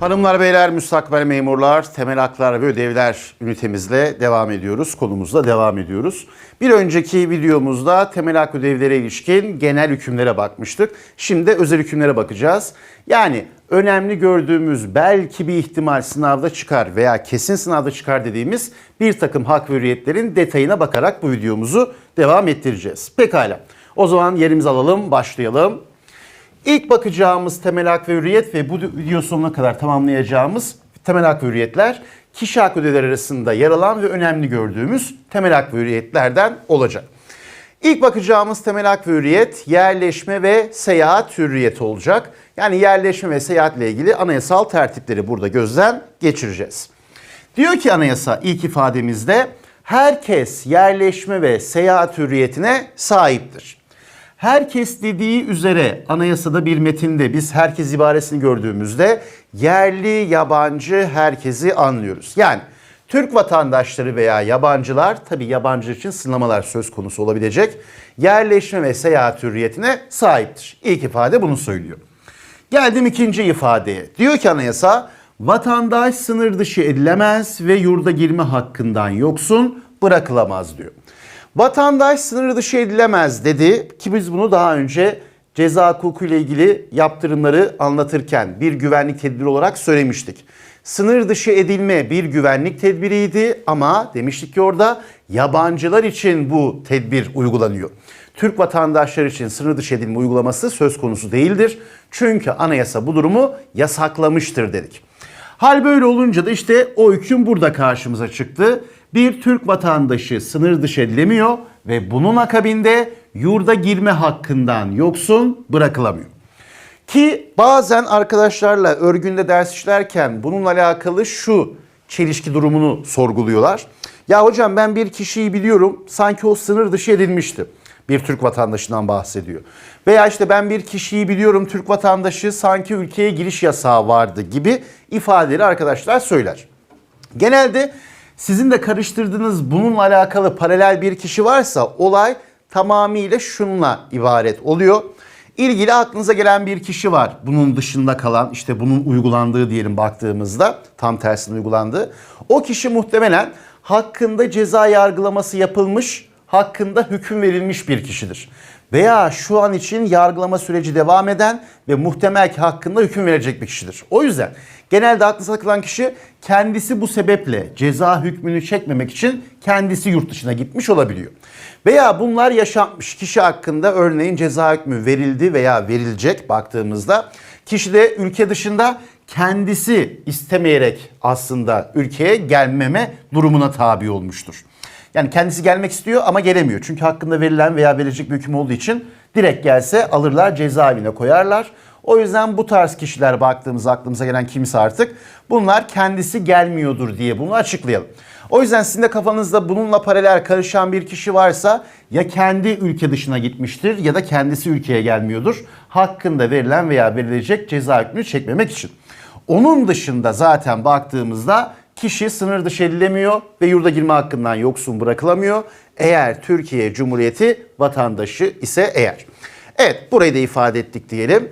Hanımlar, beyler, müstakbel memurlar, temel haklar ve ödevler ünitemizle devam ediyoruz. Konumuzla devam ediyoruz. Bir önceki videomuzda temel hak ödevlere ilişkin genel hükümlere bakmıştık. Şimdi özel hükümlere bakacağız. Yani önemli gördüğümüz belki bir ihtimal sınavda çıkar veya kesin sınavda çıkar dediğimiz bir takım hak ve hürriyetlerin detayına bakarak bu videomuzu devam ettireceğiz. Pekala. O zaman yerimizi alalım, başlayalım. İlk bakacağımız temel hak ve hürriyet ve bu video sonuna kadar tamamlayacağımız temel hak ve hürriyetler kişi hak ödeleri arasında yer alan ve önemli gördüğümüz temel hak ve hürriyetlerden olacak. İlk bakacağımız temel hak ve hürriyet yerleşme ve seyahat hürriyeti olacak. Yani yerleşme ve seyahatle ilgili anayasal tertipleri burada gözden geçireceğiz. Diyor ki anayasa ilk ifademizde herkes yerleşme ve seyahat hürriyetine sahiptir. Herkes dediği üzere anayasada bir metinde biz herkes ibaresini gördüğümüzde yerli yabancı herkesi anlıyoruz. Yani Türk vatandaşları veya yabancılar tabi yabancı için sınamalar söz konusu olabilecek yerleşme ve seyahat hürriyetine sahiptir. İlk ifade bunu söylüyor. Geldim ikinci ifadeye. Diyor ki anayasa vatandaş sınır dışı edilemez ve yurda girme hakkından yoksun bırakılamaz diyor. Vatandaş sınır dışı edilemez dedi ki biz bunu daha önce ceza hukuku ile ilgili yaptırımları anlatırken bir güvenlik tedbiri olarak söylemiştik. Sınır dışı edilme bir güvenlik tedbiriydi ama demiştik ki orada yabancılar için bu tedbir uygulanıyor. Türk vatandaşları için sınır dışı edilme uygulaması söz konusu değildir. Çünkü anayasa bu durumu yasaklamıştır dedik. Hal böyle olunca da işte o hüküm burada karşımıza çıktı. Bir Türk vatandaşı sınır dışı edilemiyor ve bunun akabinde yurda girme hakkından yoksun bırakılamıyor. Ki bazen arkadaşlarla örgünde ders işlerken bununla alakalı şu çelişki durumunu sorguluyorlar. Ya hocam ben bir kişiyi biliyorum sanki o sınır dışı edilmişti. Bir Türk vatandaşından bahsediyor. Veya işte ben bir kişiyi biliyorum Türk vatandaşı sanki ülkeye giriş yasağı vardı gibi ifadeleri arkadaşlar söyler. Genelde sizin de karıştırdığınız bununla alakalı paralel bir kişi varsa olay tamamıyla şunla ibaret oluyor. İlgili aklınıza gelen bir kişi var. Bunun dışında kalan işte bunun uygulandığı diyelim baktığımızda tam tersine uygulandığı. O kişi muhtemelen hakkında ceza yargılaması yapılmış, hakkında hüküm verilmiş bir kişidir. Veya şu an için yargılama süreci devam eden ve muhtemel ki hakkında hüküm verecek bir kişidir. O yüzden genelde aklınıza takılan kişi kendisi bu sebeple ceza hükmünü çekmemek için kendisi yurt dışına gitmiş olabiliyor. Veya bunlar yaşanmış kişi hakkında örneğin ceza hükmü verildi veya verilecek baktığımızda kişi de ülke dışında kendisi istemeyerek aslında ülkeye gelmeme durumuna tabi olmuştur. Yani kendisi gelmek istiyor ama gelemiyor. Çünkü hakkında verilen veya verilecek bir hüküm olduğu için direkt gelse alırlar cezaevine koyarlar. O yüzden bu tarz kişiler baktığımız aklımıza gelen kimse artık bunlar kendisi gelmiyordur diye bunu açıklayalım. O yüzden sizin de kafanızda bununla paralel karışan bir kişi varsa ya kendi ülke dışına gitmiştir ya da kendisi ülkeye gelmiyordur. Hakkında verilen veya verilecek ceza hükmünü çekmemek için. Onun dışında zaten baktığımızda kişi sınır dışı edilemiyor ve yurda girme hakkından yoksun bırakılamıyor. Eğer Türkiye Cumhuriyeti vatandaşı ise eğer. Evet burayı da ifade ettik diyelim.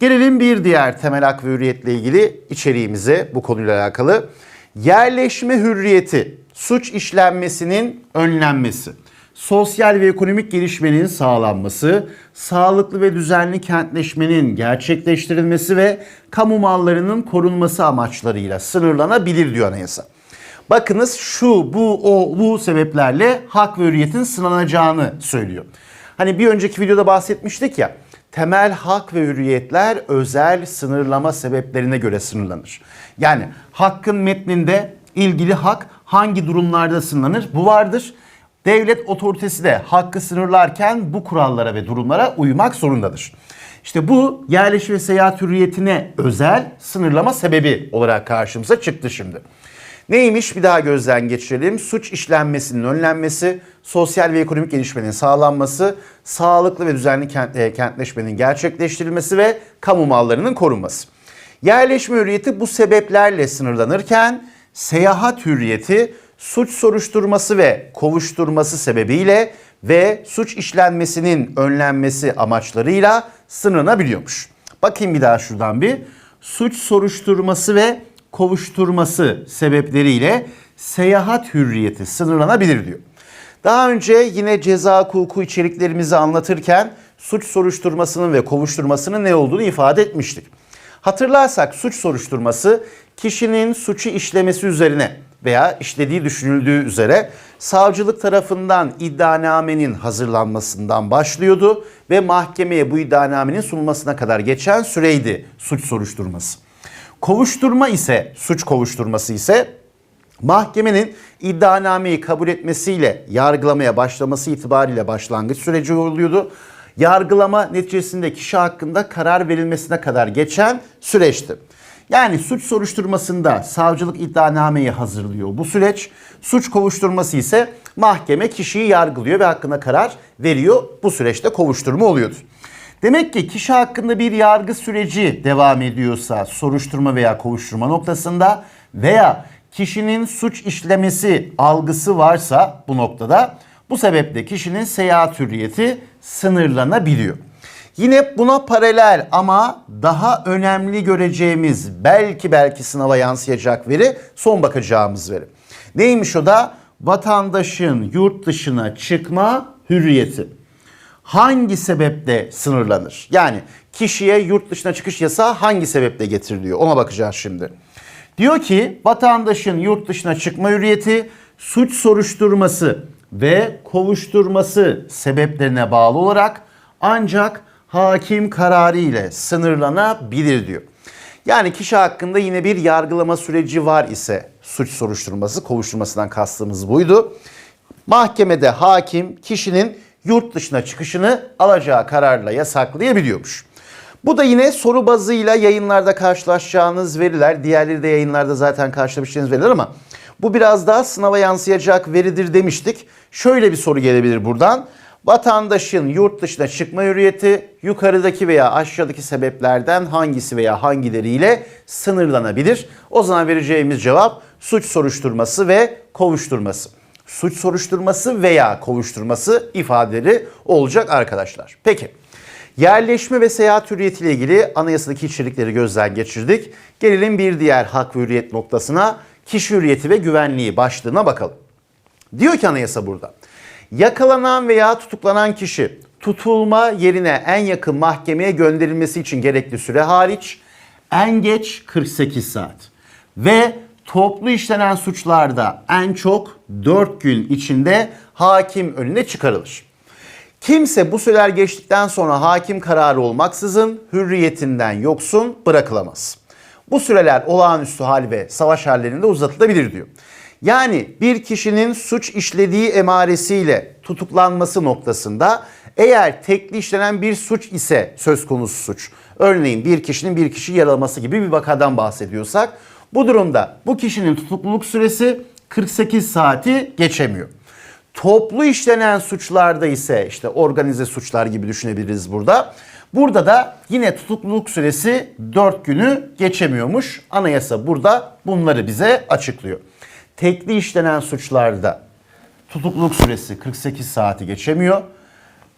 Gelelim bir diğer temel hak ve hürriyetle ilgili içeriğimize bu konuyla alakalı. Yerleşme hürriyeti, suç işlenmesinin önlenmesi, sosyal ve ekonomik gelişmenin sağlanması, sağlıklı ve düzenli kentleşmenin gerçekleştirilmesi ve kamu mallarının korunması amaçlarıyla sınırlanabilir diyor anayasa. Bakınız şu, bu, o, bu sebeplerle hak ve hürriyetin sınanacağını söylüyor. Hani bir önceki videoda bahsetmiştik ya, temel hak ve hürriyetler özel sınırlama sebeplerine göre sınırlanır. Yani hakkın metninde ilgili hak hangi durumlarda sınırlanır? Bu vardır. Devlet otoritesi de hakkı sınırlarken bu kurallara ve durumlara uymak zorundadır. İşte bu yerleşim ve seyahat hürriyetine özel sınırlama sebebi olarak karşımıza çıktı şimdi. Neymiş bir daha gözden geçirelim. Suç işlenmesinin önlenmesi, sosyal ve ekonomik gelişmenin sağlanması, sağlıklı ve düzenli kent, e, kentleşmenin gerçekleştirilmesi ve kamu mallarının korunması. Yerleşme hürriyeti bu sebeplerle sınırlanırken seyahat hürriyeti suç soruşturması ve kovuşturması sebebiyle ve suç işlenmesinin önlenmesi amaçlarıyla sınırlanabiliyormuş. Bakayım bir daha şuradan bir. suç soruşturması ve kovuşturması sebepleriyle seyahat hürriyeti sınırlanabilir diyor. Daha önce yine ceza hukuku içeriklerimizi anlatırken suç soruşturmasının ve kovuşturmasının ne olduğunu ifade etmiştik. Hatırlarsak suç soruşturması kişinin suçu işlemesi üzerine veya işlediği düşünüldüğü üzere savcılık tarafından iddianamenin hazırlanmasından başlıyordu ve mahkemeye bu iddianamenin sunulmasına kadar geçen süreydi suç soruşturması. Kovuşturma ise suç kovuşturması ise mahkemenin iddianameyi kabul etmesiyle yargılamaya başlaması itibariyle başlangıç süreci oluyordu. Yargılama neticesinde kişi hakkında karar verilmesine kadar geçen süreçti. Yani suç soruşturmasında savcılık iddianameyi hazırlıyor bu süreç. Suç kovuşturması ise mahkeme kişiyi yargılıyor ve hakkında karar veriyor. Bu süreçte kovuşturma oluyordu. Demek ki kişi hakkında bir yargı süreci devam ediyorsa soruşturma veya kovuşturma noktasında veya kişinin suç işlemesi algısı varsa bu noktada bu sebeple kişinin seyahat hürriyeti sınırlanabiliyor. Yine buna paralel ama daha önemli göreceğimiz belki belki sınava yansıyacak veri son bakacağımız veri. Neymiş o da? Vatandaşın yurt dışına çıkma hürriyeti. Hangi sebeple sınırlanır? Yani kişiye yurt dışına çıkış yasağı hangi sebeple getiriliyor? Ona bakacağız şimdi. Diyor ki vatandaşın yurt dışına çıkma hürriyeti suç soruşturması ve kovuşturması sebeplerine bağlı olarak ancak hakim kararı ile sınırlanabilir diyor. Yani kişi hakkında yine bir yargılama süreci var ise suç soruşturması, kovuşturmasından kastımız buydu. Mahkemede hakim kişinin yurt dışına çıkışını alacağı kararla yasaklayabiliyormuş. Bu da yine soru bazıyla yayınlarda karşılaşacağınız veriler. Diğerleri de yayınlarda zaten karşılaşacağınız veriler ama bu biraz daha sınava yansıyacak veridir demiştik. Şöyle bir soru gelebilir buradan. Vatandaşın yurt dışına çıkma hürriyeti yukarıdaki veya aşağıdaki sebeplerden hangisi veya hangileriyle sınırlanabilir? O zaman vereceğimiz cevap suç soruşturması ve kovuşturması. Suç soruşturması veya kovuşturması ifadeleri olacak arkadaşlar. Peki. Yerleşme ve seyahat hürriyeti ile ilgili anayasadaki içerikleri gözden geçirdik. Gelelim bir diğer hak ve hürriyet noktasına kişi hürriyeti ve güvenliği başlığına bakalım. Diyor ki anayasa burada. Yakalanan veya tutuklanan kişi tutulma yerine en yakın mahkemeye gönderilmesi için gerekli süre hariç en geç 48 saat ve toplu işlenen suçlarda en çok 4 gün içinde hakim önüne çıkarılır. Kimse bu süreler geçtikten sonra hakim kararı olmaksızın hürriyetinden yoksun bırakılamaz. Bu süreler olağanüstü hal ve savaş hallerinde uzatılabilir diyor. Yani bir kişinin suç işlediği emaresiyle tutuklanması noktasında eğer tekli işlenen bir suç ise söz konusu suç. Örneğin bir kişinin bir kişi yaralaması gibi bir vakadan bahsediyorsak bu durumda bu kişinin tutukluluk süresi 48 saati geçemiyor. Toplu işlenen suçlarda ise işte organize suçlar gibi düşünebiliriz burada. Burada da yine tutukluluk süresi 4 günü geçemiyormuş. Anayasa burada bunları bize açıklıyor. Tekli işlenen suçlarda tutukluluk süresi 48 saati geçemiyor.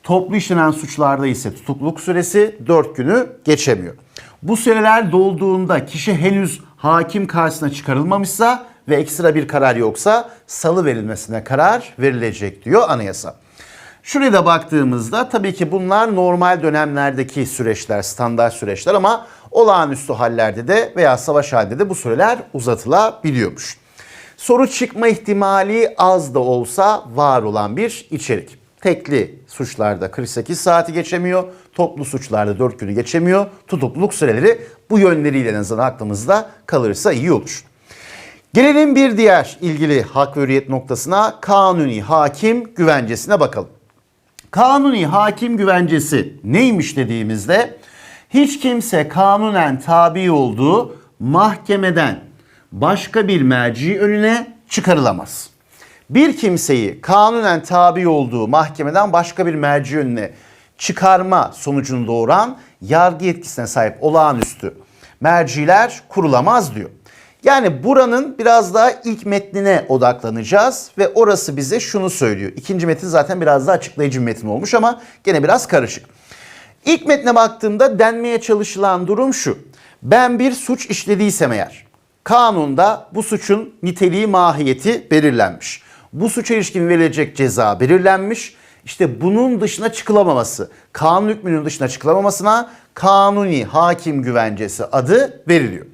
Toplu işlenen suçlarda ise tutukluluk süresi 4 günü geçemiyor. Bu süreler dolduğunda kişi henüz hakim karşısına çıkarılmamışsa ve ekstra bir karar yoksa salı verilmesine karar verilecek diyor anayasa. Şuraya da baktığımızda tabii ki bunlar normal dönemlerdeki süreçler, standart süreçler ama olağanüstü hallerde de veya savaş halinde de bu süreler uzatılabiliyormuş. Soru çıkma ihtimali az da olsa var olan bir içerik. Tekli suçlarda 48 saati geçemiyor, toplu suçlarda 4 günü geçemiyor. Tutukluluk süreleri bu yönleriyle en azından aklımızda kalırsa iyi olur. Gelelim bir diğer ilgili hak ve hürriyet noktasına kanuni hakim güvencesine bakalım. Kanuni hakim güvencesi neymiş dediğimizde hiç kimse kanunen tabi olduğu mahkemeden başka bir merci önüne çıkarılamaz. Bir kimseyi kanunen tabi olduğu mahkemeden başka bir merci önüne çıkarma sonucunu doğuran yargı yetkisine sahip olağanüstü merciler kurulamaz diyor. Yani buranın biraz daha ilk metnine odaklanacağız ve orası bize şunu söylüyor. İkinci metin zaten biraz daha açıklayıcı bir metin olmuş ama gene biraz karışık. İlk metne baktığımda denmeye çalışılan durum şu. Ben bir suç işlediysem eğer kanunda bu suçun niteliği mahiyeti belirlenmiş. Bu suça ilişkin verilecek ceza belirlenmiş. İşte bunun dışına çıkılamaması, kanun hükmünün dışına çıkılamamasına kanuni hakim güvencesi adı veriliyor.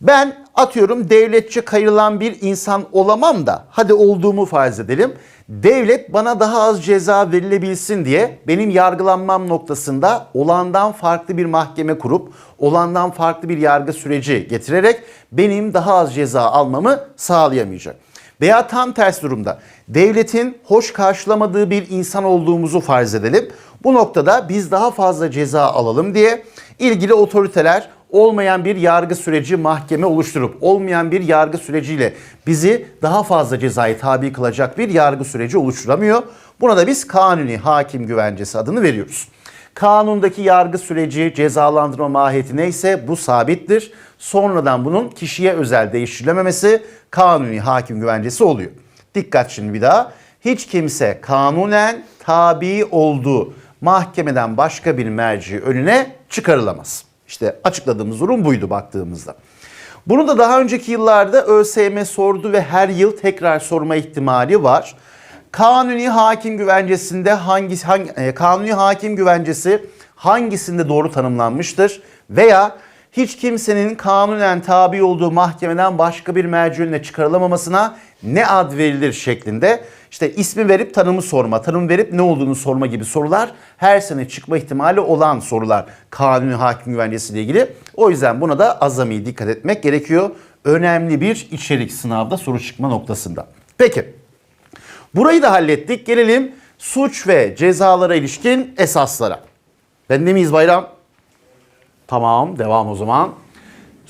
Ben atıyorum devletçe kayırılan bir insan olamam da hadi olduğumu farz edelim. Devlet bana daha az ceza verilebilsin diye benim yargılanmam noktasında olandan farklı bir mahkeme kurup olandan farklı bir yargı süreci getirerek benim daha az ceza almamı sağlayamayacak. Veya tam ters durumda devletin hoş karşılamadığı bir insan olduğumuzu farz edelim. Bu noktada biz daha fazla ceza alalım diye ilgili otoriteler olmayan bir yargı süreci mahkeme oluşturup olmayan bir yargı süreciyle bizi daha fazla cezayı tabi kılacak bir yargı süreci oluşturamıyor. Buna da biz kanuni hakim güvencesi adını veriyoruz. Kanundaki yargı süreci, cezalandırma mahiyeti neyse bu sabittir. Sonradan bunun kişiye özel değiştirilememesi kanuni hakim güvencesi oluyor. Dikkat şimdi bir daha. Hiç kimse kanunen tabi olduğu mahkemeden başka bir merci önüne çıkarılamaz. İşte açıkladığımız durum buydu baktığımızda. Bunu da daha önceki yıllarda ÖSYM sordu ve her yıl tekrar sorma ihtimali var. Kanuni hakim güvencesinde hangi, hangi e, kanuni hakim güvencesi hangisinde doğru tanımlanmıştır veya hiç kimsenin kanunen tabi olduğu mahkemeden başka bir merci önüne çıkarılamamasına ne ad verilir şeklinde işte ismi verip tanımı sorma, tanım verip ne olduğunu sorma gibi sorular her sene çıkma ihtimali olan sorular kanuni hakim güvencesi ile ilgili. O yüzden buna da azami dikkat etmek gerekiyor. Önemli bir içerik sınavda soru çıkma noktasında. Peki burayı da hallettik. Gelelim suç ve cezalara ilişkin esaslara. Bende miyiz Bayram? Tamam devam o zaman.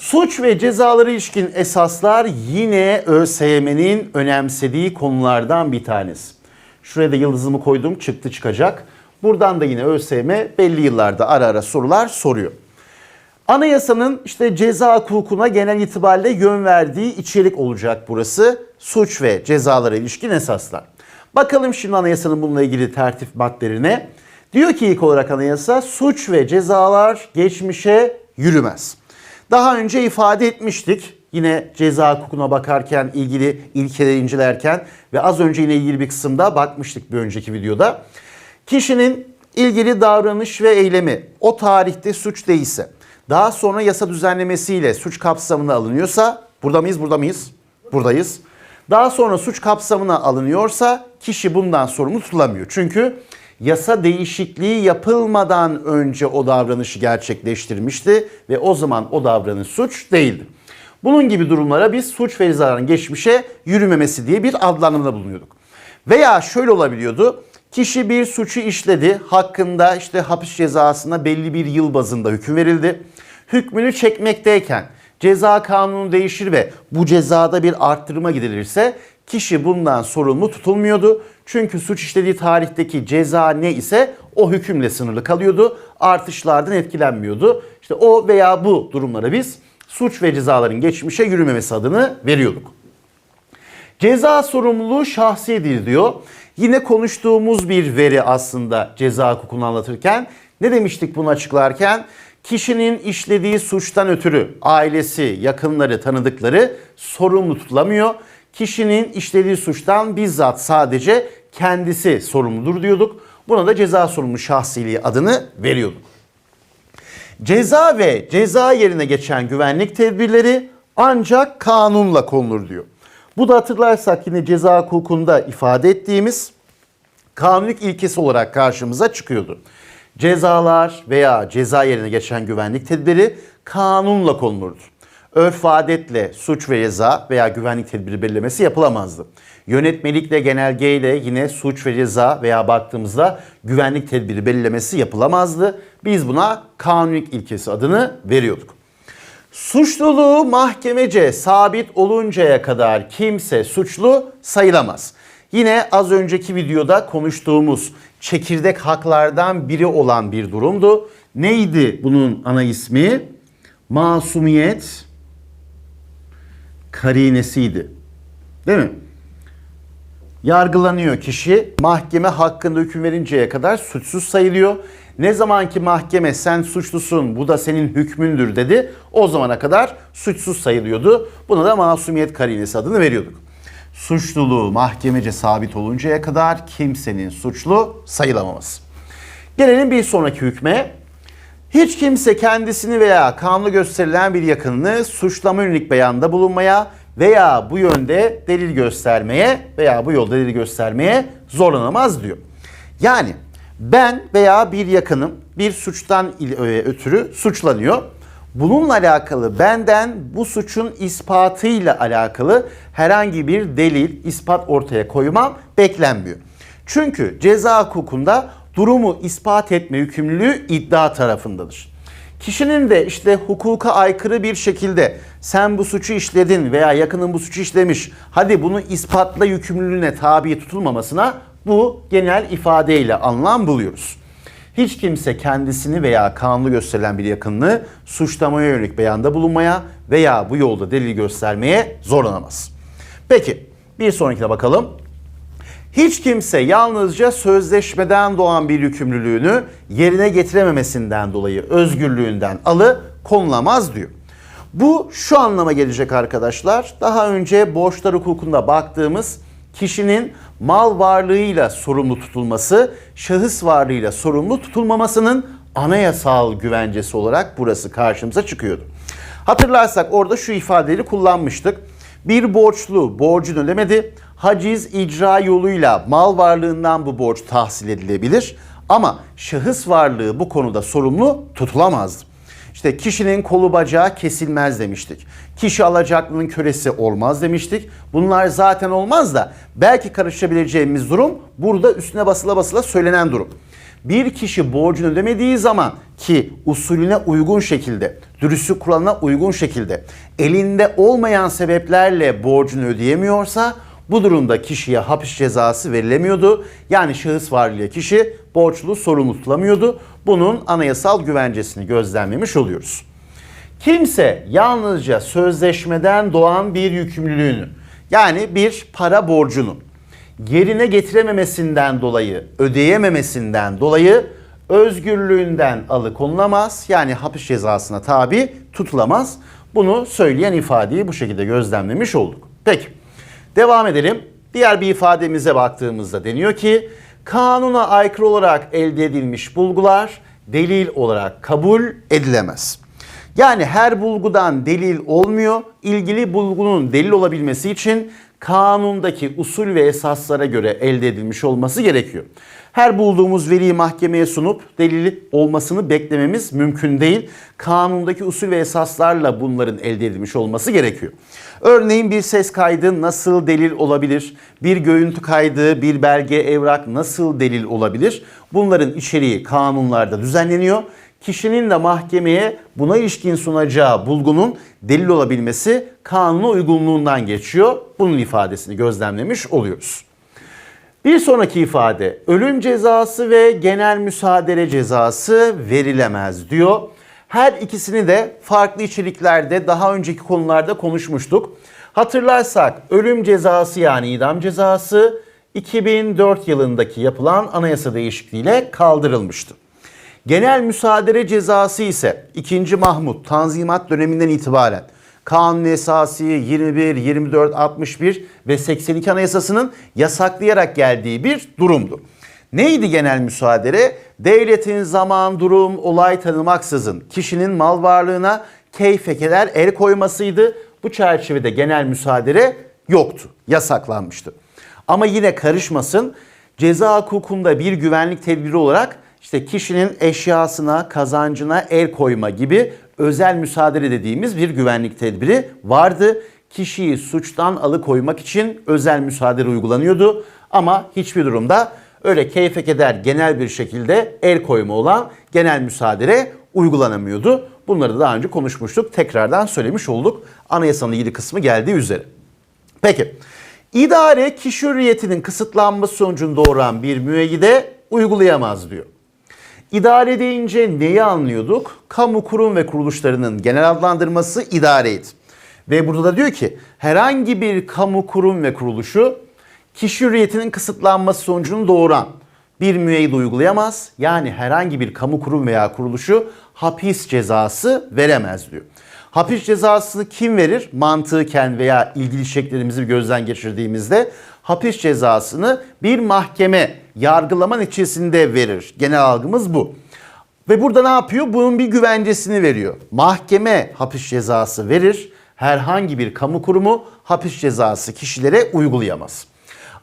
Suç ve cezalara ilişkin esaslar yine ÖSYM'nin önemsediği konulardan bir tanesi. Şuraya da yıldızımı koydum çıktı çıkacak. Buradan da yine ÖSYM belli yıllarda ara ara sorular soruyor. Anayasanın işte ceza hukukuna genel itibariyle yön verdiği içerik olacak burası. Suç ve cezalara ilişkin esaslar. Bakalım şimdi anayasanın bununla ilgili tertip maddelerine. Diyor ki ilk olarak anayasa suç ve cezalar geçmişe yürümez. Daha önce ifade etmiştik. Yine ceza hukukuna bakarken ilgili ilkeleri incelerken ve az önce yine ilgili bir kısımda bakmıştık bir önceki videoda. Kişinin ilgili davranış ve eylemi o tarihte suç değilse, daha sonra yasa düzenlemesiyle suç kapsamına alınıyorsa, burada mıyız, burada mıyız? Buradayız. Daha sonra suç kapsamına alınıyorsa kişi bundan sorumlu tutulamıyor. Çünkü yasa değişikliği yapılmadan önce o davranışı gerçekleştirmişti ve o zaman o davranış suç değildi. Bunun gibi durumlara biz suç ve cezaların geçmişe yürümemesi diye bir adlandırmada bulunuyorduk. Veya şöyle olabiliyordu. Kişi bir suçu işledi. Hakkında işte hapis cezasına belli bir yıl bazında hüküm verildi. Hükmünü çekmekteyken ceza kanunu değişir ve bu cezada bir arttırma gidilirse kişi bundan sorumlu tutulmuyordu. Çünkü suç işlediği tarihteki ceza ne ise o hükümle sınırlı kalıyordu. Artışlardan etkilenmiyordu. İşte o veya bu durumlara biz suç ve cezaların geçmişe yürümemesi adını veriyorduk. Ceza sorumluluğu şahsidir diyor. Yine konuştuğumuz bir veri aslında ceza hukukunu anlatırken. Ne demiştik bunu açıklarken? Kişinin işlediği suçtan ötürü ailesi, yakınları, tanıdıkları sorumlu tutulamıyor. Kişinin işlediği suçtan bizzat sadece kendisi sorumludur diyorduk. Buna da ceza sorumlu şahsiliği adını veriyorduk. Ceza ve ceza yerine geçen güvenlik tedbirleri ancak kanunla konulur diyor. Bu da hatırlarsak yine ceza hukukunda ifade ettiğimiz kanunluk ilkesi olarak karşımıza çıkıyordu. Cezalar veya ceza yerine geçen güvenlik tedbiri kanunla konulurdu. Örf adetle suç ve ceza veya güvenlik tedbiri belirlemesi yapılamazdı. Yönetmelikle, genelgeyle yine suç ve ceza veya baktığımızda güvenlik tedbiri belirlemesi yapılamazdı. Biz buna kanunluk ilkesi adını veriyorduk. Suçluluğu mahkemece sabit oluncaya kadar kimse suçlu sayılamaz. Yine az önceki videoda konuştuğumuz çekirdek haklardan biri olan bir durumdu. Neydi bunun ana ismi? Masumiyet karinesiydi. Değil mi? yargılanıyor kişi. Mahkeme hakkında hüküm verinceye kadar suçsuz sayılıyor. Ne zaman ki mahkeme sen suçlusun bu da senin hükmündür dedi o zamana kadar suçsuz sayılıyordu. Buna da masumiyet karinesi adını veriyorduk. Suçluluğu mahkemece sabit oluncaya kadar kimsenin suçlu sayılamaması. Gelelim bir sonraki hükme. Hiç kimse kendisini veya kanunu gösterilen bir yakınını suçlama yönelik beyanda bulunmaya veya bu yönde delil göstermeye veya bu yolda delil göstermeye zorlanamaz diyor. Yani ben veya bir yakınım bir suçtan ö- ötürü suçlanıyor. Bununla alakalı benden bu suçun ispatıyla alakalı herhangi bir delil, ispat ortaya koymam beklenmiyor. Çünkü ceza hukukunda durumu ispat etme yükümlülüğü iddia tarafındadır. Kişinin de işte hukuka aykırı bir şekilde sen bu suçu işledin veya yakının bu suçu işlemiş hadi bunu ispatla yükümlülüğüne tabi tutulmamasına bu genel ifadeyle anlam buluyoruz. Hiç kimse kendisini veya kanunu gösterilen bir yakınını suçlamaya yönelik beyanda bulunmaya veya bu yolda delil göstermeye zorlanamaz. Peki bir sonrakine bakalım. Hiç kimse yalnızca sözleşmeden doğan bir yükümlülüğünü yerine getirememesinden dolayı özgürlüğünden alı konulamaz diyor. Bu şu anlama gelecek arkadaşlar. Daha önce borçlar hukukunda baktığımız kişinin mal varlığıyla sorumlu tutulması, şahıs varlığıyla sorumlu tutulmamasının anayasal güvencesi olarak burası karşımıza çıkıyordu. Hatırlarsak orada şu ifadeleri kullanmıştık. Bir borçlu borcunu ödemedi. Haciz icra yoluyla mal varlığından bu borç tahsil edilebilir. Ama şahıs varlığı bu konuda sorumlu tutulamazdı. İşte kişinin kolu bacağı kesilmez demiştik. Kişi alacaklının kölesi olmaz demiştik. Bunlar zaten olmaz da belki karışabileceğimiz durum burada üstüne basıla basıla söylenen durum. Bir kişi borcunu ödemediği zaman ki usulüne uygun şekilde, dürüstlük kuralına uygun şekilde elinde olmayan sebeplerle borcunu ödeyemiyorsa bu durumda kişiye hapis cezası verilemiyordu. Yani şahıs varlığıyla kişi borçlu sorumlu tutulamıyordu. Bunun anayasal güvencesini gözlemlemiş oluyoruz. Kimse yalnızca sözleşmeden doğan bir yükümlülüğünü yani bir para borcunu yerine getirememesinden dolayı, ödeyememesinden dolayı özgürlüğünden alıkonulamaz. Yani hapis cezasına tabi tutulamaz. Bunu söyleyen ifadeyi bu şekilde gözlemlemiş olduk. Peki devam edelim. Diğer bir ifademize baktığımızda deniyor ki kanuna aykırı olarak elde edilmiş bulgular delil olarak kabul edilemez. Yani her bulgudan delil olmuyor. İlgili bulgunun delil olabilmesi için kanundaki usul ve esaslara göre elde edilmiş olması gerekiyor. Her bulduğumuz veriyi mahkemeye sunup delili olmasını beklememiz mümkün değil. Kanundaki usul ve esaslarla bunların elde edilmiş olması gerekiyor. Örneğin bir ses kaydı nasıl delil olabilir? Bir görüntü kaydı, bir belge, evrak nasıl delil olabilir? Bunların içeriği kanunlarda düzenleniyor kişinin de mahkemeye buna ilişkin sunacağı bulgunun delil olabilmesi kanuna uygunluğundan geçiyor. Bunun ifadesini gözlemlemiş oluyoruz. Bir sonraki ifade ölüm cezası ve genel müsaadele cezası verilemez diyor. Her ikisini de farklı içeriklerde daha önceki konularda konuşmuştuk. Hatırlarsak ölüm cezası yani idam cezası 2004 yılındaki yapılan anayasa değişikliğiyle kaldırılmıştı. Genel müsaadele cezası ise 2. Mahmut Tanzimat döneminden itibaren Kanun Esası 21, 24, 61 ve 82 Anayasası'nın yasaklayarak geldiği bir durumdu. Neydi genel müsaadele? Devletin zaman, durum, olay tanımaksızın kişinin mal varlığına keyfekeler el koymasıydı. Bu çerçevede genel müsaadele yoktu, yasaklanmıştı. Ama yine karışmasın ceza hukukunda bir güvenlik tedbiri olarak işte kişinin eşyasına, kazancına el koyma gibi özel müsaade dediğimiz bir güvenlik tedbiri vardı. Kişiyi suçtan alıkoymak için özel müsaade uygulanıyordu ama hiçbir durumda öyle keyfe keder genel bir şekilde el koyma olan genel müsaade uygulanamıyordu. Bunları da daha önce konuşmuştuk. Tekrardan söylemiş olduk. Anayasanın ilgili kısmı geldiği üzere. Peki. İdare kişi hürriyetinin kısıtlanması sonucunu doğuran bir müeyyide uygulayamaz diyor. İdare deyince neyi anlıyorduk? Kamu kurum ve kuruluşlarının genel adlandırması idareydi. Ve burada da diyor ki herhangi bir kamu kurum ve kuruluşu kişi hürriyetinin kısıtlanması sonucunu doğuran bir müeyyide uygulayamaz. Yani herhangi bir kamu kurum veya kuruluşu hapis cezası veremez diyor. Hapis cezasını kim verir? Mantıken veya ilgili şekillerimizi bir gözden geçirdiğimizde hapis cezasını bir mahkeme yargılama neticesinde verir. Genel algımız bu. Ve burada ne yapıyor? Bunun bir güvencesini veriyor. Mahkeme hapis cezası verir. Herhangi bir kamu kurumu hapis cezası kişilere uygulayamaz.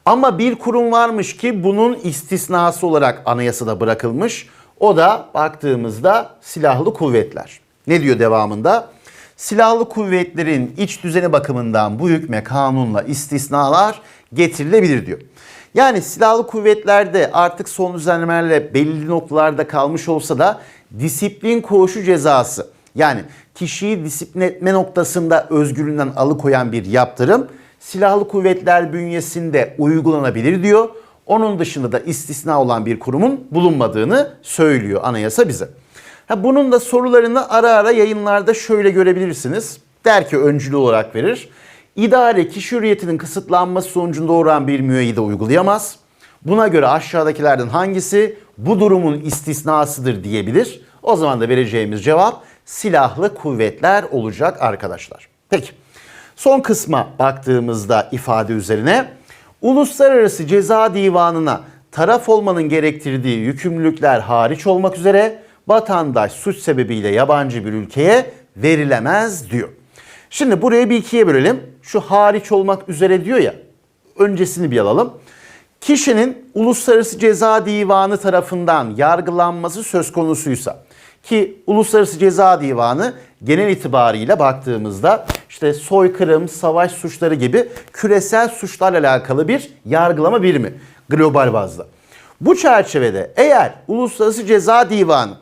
Ama bir kurum varmış ki bunun istisnası olarak anayasada bırakılmış. O da baktığımızda silahlı kuvvetler. Ne diyor devamında? Silahlı kuvvetlerin iç düzeni bakımından bu hükme kanunla istisnalar getirilebilir diyor. Yani silahlı kuvvetlerde artık son düzenlemelerle belirli noktalarda kalmış olsa da disiplin koğuşu cezası yani kişiyi disiplin etme noktasında özgürlüğünden alıkoyan bir yaptırım silahlı kuvvetler bünyesinde uygulanabilir diyor. Onun dışında da istisna olan bir kurumun bulunmadığını söylüyor anayasa bize. Ha, bunun da sorularını ara ara yayınlarda şöyle görebilirsiniz. Der ki öncülü olarak verir. İdare kişi hürriyetinin kısıtlanması sonucunda doğuran bir müeyyide uygulayamaz. Buna göre aşağıdakilerden hangisi bu durumun istisnasıdır diyebilir. O zaman da vereceğimiz cevap silahlı kuvvetler olacak arkadaşlar. Peki. Son kısma baktığımızda ifade üzerine Uluslararası Ceza Divanı'na taraf olmanın gerektirdiği yükümlülükler hariç olmak üzere vatandaş suç sebebiyle yabancı bir ülkeye verilemez diyor. Şimdi burayı bir ikiye bölelim. Şu hariç olmak üzere diyor ya. Öncesini bir alalım. Kişinin Uluslararası Ceza Divanı tarafından yargılanması söz konusuysa ki Uluslararası Ceza Divanı genel itibariyle baktığımızda işte soykırım, savaş suçları gibi küresel suçlarla alakalı bir yargılama birimi global bazda. Bu çerçevede eğer Uluslararası Ceza Divanı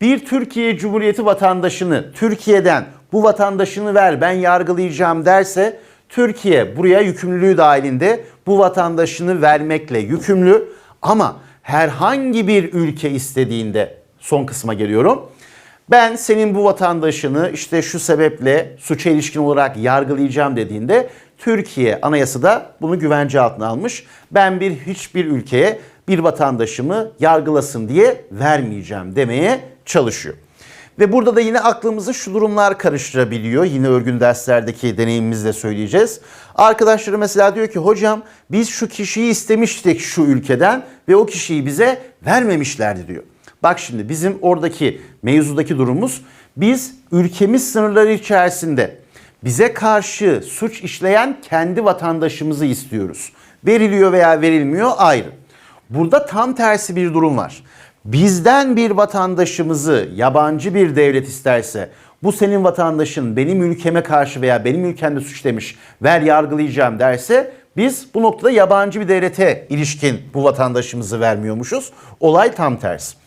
bir Türkiye Cumhuriyeti vatandaşını Türkiye'den bu vatandaşını ver ben yargılayacağım derse Türkiye buraya yükümlülüğü dahilinde bu vatandaşını vermekle yükümlü ama herhangi bir ülke istediğinde son kısma geliyorum. Ben senin bu vatandaşını işte şu sebeple suça ilişkin olarak yargılayacağım dediğinde Türkiye anayasada bunu güvence altına almış. Ben bir hiçbir ülkeye bir vatandaşımı yargılasın diye vermeyeceğim demeye çalışıyor. Ve burada da yine aklımızı şu durumlar karıştırabiliyor. Yine örgün derslerdeki deneyimimizle söyleyeceğiz. Arkadaşları mesela diyor ki hocam biz şu kişiyi istemiştik şu ülkeden ve o kişiyi bize vermemişlerdi diyor. Bak şimdi bizim oradaki mevzudaki durumumuz biz ülkemiz sınırları içerisinde bize karşı suç işleyen kendi vatandaşımızı istiyoruz. Veriliyor veya verilmiyor ayrı. Burada tam tersi bir durum var. Bizden bir vatandaşımızı yabancı bir devlet isterse bu senin vatandaşın benim ülkeme karşı veya benim ülkemde suç demiş ver yargılayacağım derse biz bu noktada yabancı bir devlete ilişkin bu vatandaşımızı vermiyormuşuz. Olay tam tersi.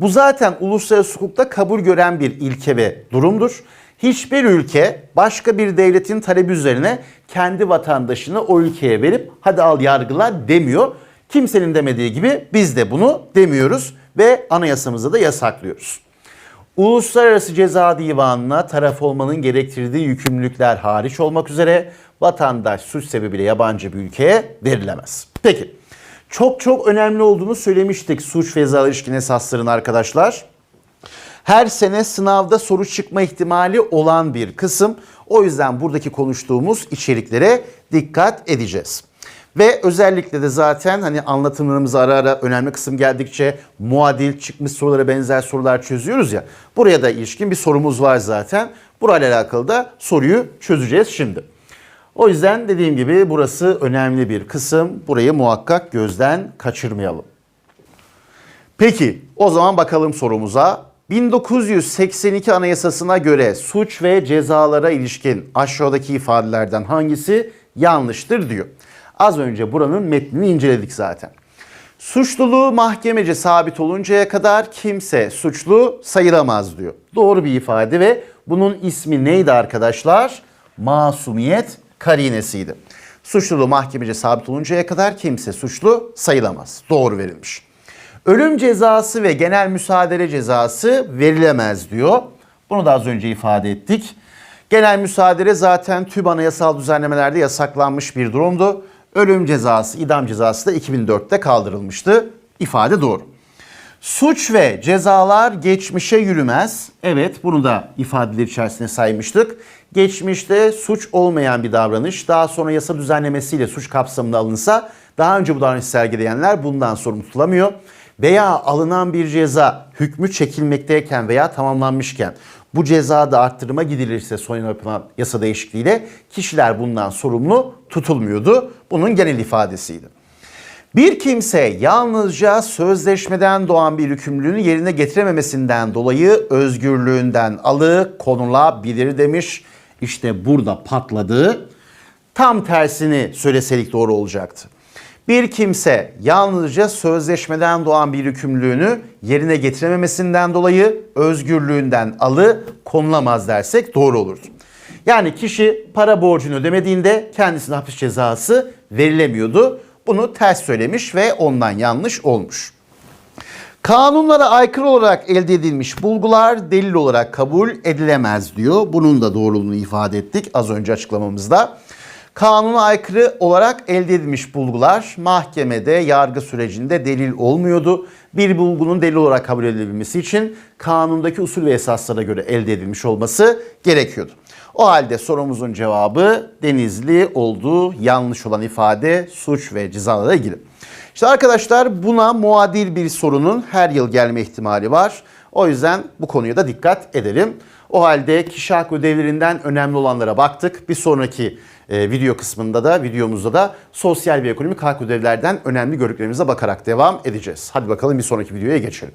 Bu zaten uluslararası hukukta kabul gören bir ilke ve durumdur. Hiçbir ülke başka bir devletin talebi üzerine kendi vatandaşını o ülkeye verip hadi al yargıla demiyor. Kimsenin demediği gibi biz de bunu demiyoruz ve anayasamızda da yasaklıyoruz. Uluslararası Ceza Divanı'na taraf olmanın gerektirdiği yükümlülükler hariç olmak üzere vatandaş suç sebebiyle yabancı bir ülkeye verilemez. Peki çok çok önemli olduğunu söylemiştik suç ve ceza ilişkin esasların arkadaşlar. Her sene sınavda soru çıkma ihtimali olan bir kısım. O yüzden buradaki konuştuğumuz içeriklere dikkat edeceğiz. Ve özellikle de zaten hani anlatımlarımız ara ara önemli kısım geldikçe muadil çıkmış sorulara benzer sorular çözüyoruz ya. Buraya da ilişkin bir sorumuz var zaten. Burayla alakalı da soruyu çözeceğiz şimdi. O yüzden dediğim gibi burası önemli bir kısım. Burayı muhakkak gözden kaçırmayalım. Peki o zaman bakalım sorumuza. 1982 Anayasasına göre suç ve cezalara ilişkin aşağıdaki ifadelerden hangisi yanlıştır diyor. Az önce buranın metnini inceledik zaten. Suçluluğu mahkemece sabit oluncaya kadar kimse suçlu sayılamaz diyor. Doğru bir ifade ve bunun ismi neydi arkadaşlar? Masumiyet karinesiydi. Suçluluğu mahkemece sabit oluncaya kadar kimse suçlu sayılamaz. Doğru verilmiş. Ölüm cezası ve genel müsaade cezası verilemez diyor. Bunu da az önce ifade ettik. Genel müsaade zaten tüm anayasal düzenlemelerde yasaklanmış bir durumdu. Ölüm cezası, idam cezası da 2004'te kaldırılmıştı. İfade doğru. Suç ve cezalar geçmişe yürümez. Evet bunu da ifadeler içerisinde saymıştık. Geçmişte suç olmayan bir davranış daha sonra yasa düzenlemesiyle suç kapsamına alınsa daha önce bu davranışı sergileyenler bundan sorumlu tutulamıyor. Veya alınan bir ceza hükmü çekilmekteyken veya tamamlanmışken bu ceza da arttırıma gidilirse son yapılan yasa değişikliğiyle kişiler bundan sorumlu tutulmuyordu. Bunun genel ifadesiydi. Bir kimse yalnızca sözleşmeden doğan bir yükümlülüğünü yerine getirememesinden dolayı özgürlüğünden alı konulabilir demiş. İşte burada patladı. Tam tersini söyleseydik doğru olacaktı. Bir kimse yalnızca sözleşmeden doğan bir yükümlülüğünü yerine getirememesinden dolayı özgürlüğünden alı konulamaz dersek doğru olurdu. Yani kişi para borcunu ödemediğinde kendisine hapis cezası verilemiyordu. Bunu ters söylemiş ve ondan yanlış olmuş. Kanunlara aykırı olarak elde edilmiş bulgular delil olarak kabul edilemez diyor. Bunun da doğruluğunu ifade ettik az önce açıklamamızda. Kanuna aykırı olarak elde edilmiş bulgular mahkemede, yargı sürecinde delil olmuyordu. Bir bulgunun delil olarak kabul edilebilmesi için kanundaki usul ve esaslara göre elde edilmiş olması gerekiyordu. O halde sorumuzun cevabı Denizli olduğu yanlış olan ifade suç ve cezalarla ilgili. İşte arkadaşlar buna muadil bir sorunun her yıl gelme ihtimali var. O yüzden bu konuya da dikkat edelim. O halde kişi hak ödevlerinden önemli olanlara baktık. Bir sonraki e, video kısmında da videomuzda da sosyal ve ekonomik hak ödevlerden önemli gördüklerimize bakarak devam edeceğiz. Hadi bakalım bir sonraki videoya geçelim.